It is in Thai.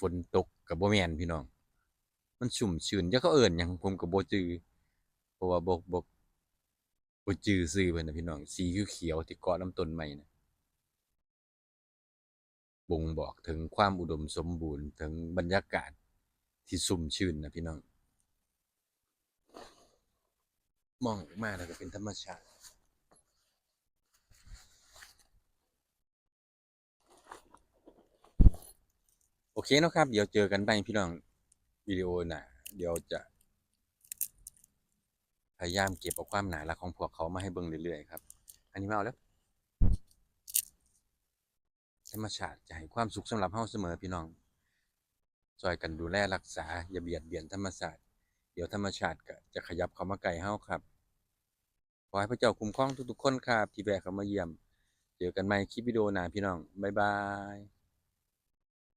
ฝนตกกับบ่แมนพี่น้อง มันชุ่มชื้นจักเขาเอิ้นหยังผมก็บ่จือเพราะว่าบ่บ่บ่จือชื่อเพิ่นน่ะพี่น้องสีเขียวที่เกาะลำต้นไม้น่ะบ่งบอกถึงความอุดมสมบูรณ์ถึงบรรยากาศที่ชุ่มชื้นนะพี่น้อง มองมาแล้วก็เป็นธรรมชาติ โอเคนะครับ เดี๋ยวเจอกันใหม่พี่น้องวิดีโอหน่ะเดี๋ยวจะ พยายามเก็บเอาความหนารักของพวกเขามาให้เบิ่งเรื่อยๆครับ อันนี้มาเอาแล้ว ธรรมชาติจะให้ความสุขสำหรับเฮาเสมอพี่น้องช่วยกันดูแลรักษา อย่าเบียดเบียนธรรมชาติ เดี๋ยวธรรมชาติก็จะขยับเข้ามาใกล้เฮาครับ ขอให้พระเจ้าคุ้มครองทุกๆคนครับที่แวะเข้ามาเยี่ยม เจอกันใหม่คลิปวิดีโอหน้าพี่น้องบ๊ายบาย